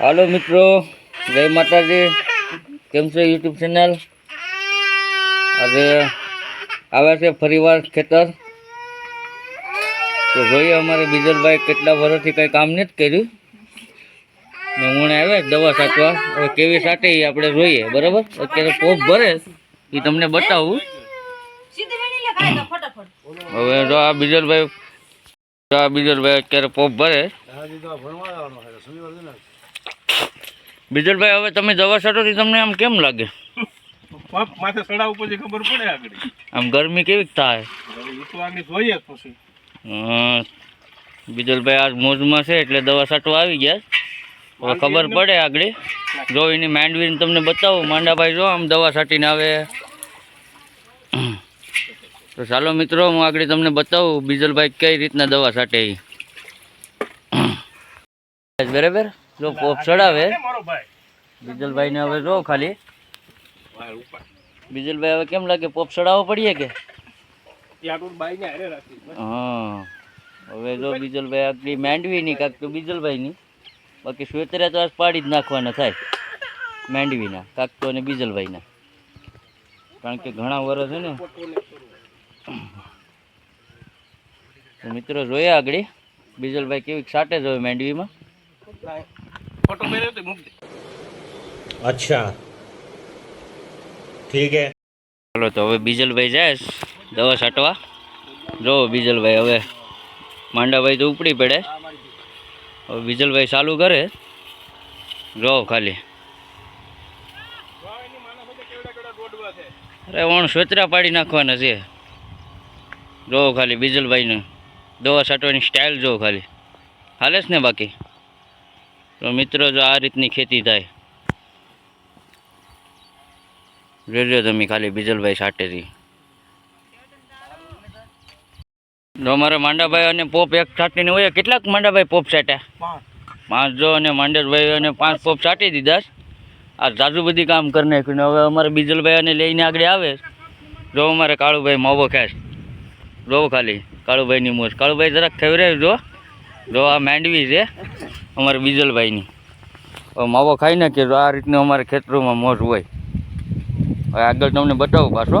હાલો મિત્રો, જય માતાજી. કેમ છે યુટ્યુબ ચેનલ? આજે આવ્યા છે ફરીવાર ખેતર. તો જોઈએ અમારે બીજલભાઈ કેટલા વર્ષથી કંઈ કામ નથી કર્યું. ને હું આવ્યા દવા સાચવા. હવે કેવી સાટે આપણે જોઈએ, બરાબર? અત્યારે પોપ ભરે, એ તમને બતાવું. હવે જો આ બીજલભાઈ, જો આ બીજલભાઈ અત્યારે પોપ ભરે. બીજલભાઈ હવે તમે દવા છાંટોથી તમને આમ કેમ લાગે? માથે ચડાવ પછી ખબર પડે આગળ. આમ ગરમી કેવી થાય? જોઈએ પછી. બીજલભાઈ આજ મોજમાં છે એટલે દવા છાંટવા આવી ગયા હવે ખબર પડે આગળ. જો એની માંડવીને તમને બતાવું. માંડાભાઈ જો આમ દવા છાંટીને આવે. તો ચાલો મિત્રો હું આગળ તમને બતાવું બીજલભાઈ કઈ રીતના દવા છાંટે બરાબર? જો પોપ ચડાવે એ ને બીજલભાઈને હવે જો ખાલી. ભાઈ બીજલભાઈ હવે કેમ લાગે પોપ ચડાવવો પડીએ કે? ને હા. હવે જો બીજલભાઈ આટલી માંડવીની કાંક તો બીજલભાઈની બાકી શ્વેતર્યા તો આજ પાડી જ નાખવાના થાય માંડવીના કાંક તો અને બીજલભાઈના. કારણ કે ઘણા વર્ષ છે ને. મિત્રો જોયા આગળ બીજલભાઈ કેવી સાટે જ હોય માંડવીમાં. ફોટો મેળવ્યો તો મૂકી દે. અચ્છા. ઠીક હે. ચલો તો હવે બીજલભાઈ જાય દવા છાંટવા. જો બીજલભાઈ હવે માંડાભાઈ તો ઉપડી પડે. હવે બીજલભાઈ ચાલુ કરે. જો ખાલી. અરે વણ સ્વેતરા પાડી નાખવાના છે. જો ખાલી બીજલભાઈને દવા છાંટવાની સ્ટાઇલ જો ખાલી. હાલે ને બાકી. તો મિત્રો, જો આ રીતની ખેતી થાય. જોજો તમે ખાલી બીજલભાઈ સાટેથી. જો અમારે માંડાભાઈ અને પોપ એક સાટીને હોય, કેટલાક માંડાભાઈ પોપ સાટ્યા? પાંચ. જો અને માંડેશભાઈ અને પાંચ પોપ સાટી દીધા આ જાજુ બધી કામ કરી નાખ્યું હવે અમારે બીજલભાઈ અને લઈને આગળ આવે જો અમારે કાળુભાઈ માવો ખેસ જો ખાલી, કાળુભાઈની મોજ. કાળુભાઈ જરાક ખવડાવી જો જો આ માંડવી છે. અમારે બીજલભાઈની. માવો ખાઈ કે આ રીતનું અમારે ખેતરોમાં મોજ હોય. હવે આગળ તમને બતાવું પાછો.